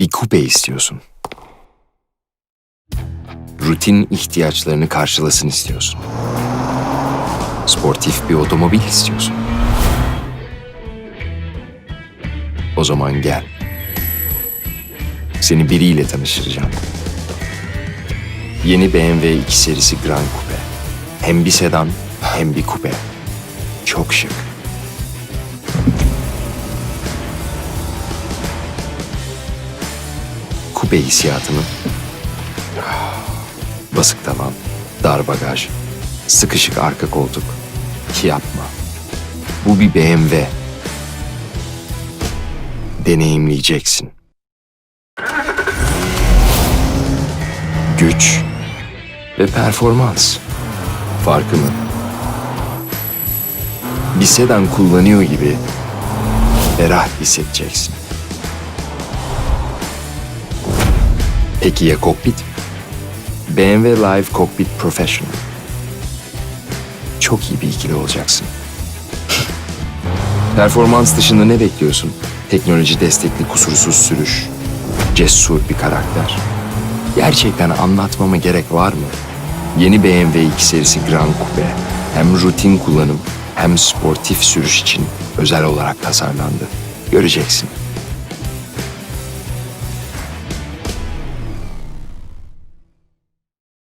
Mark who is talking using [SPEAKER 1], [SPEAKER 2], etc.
[SPEAKER 1] Bir kupe istiyorsun. Rutin ihtiyaçlarını karşılasın istiyorsun. Sportif bir otomobil istiyorsun. O zaman gel. Seni biriyle tanıştıracağım. Yeni BMW 2 serisi Grand Coupe. Hem bir sedan hem bir kupe. Çok şık. Kupe hissiyatını basık tavan, dar bagaj, sıkışık arka koltuk. Yapma. Bu bir BMW. Deneyimleyeceksin. Güç ve performans. Farkını. Bir sedan kullanıyor gibi ferah hissedeceksin. Peki ya kokpit? BMW Live Cockpit Professional. Çok iyi bir ikili olacaksın. Performans dışında ne bekliyorsun? Teknoloji destekli kusursuz sürüş. Cesur bir karakter. Gerçekten anlatmama gerek var mı? Yeni BMW 2 serisi Grand Coupe hem rutin kullanım hem sportif sürüş için özel olarak tasarlandı. Göreceksin.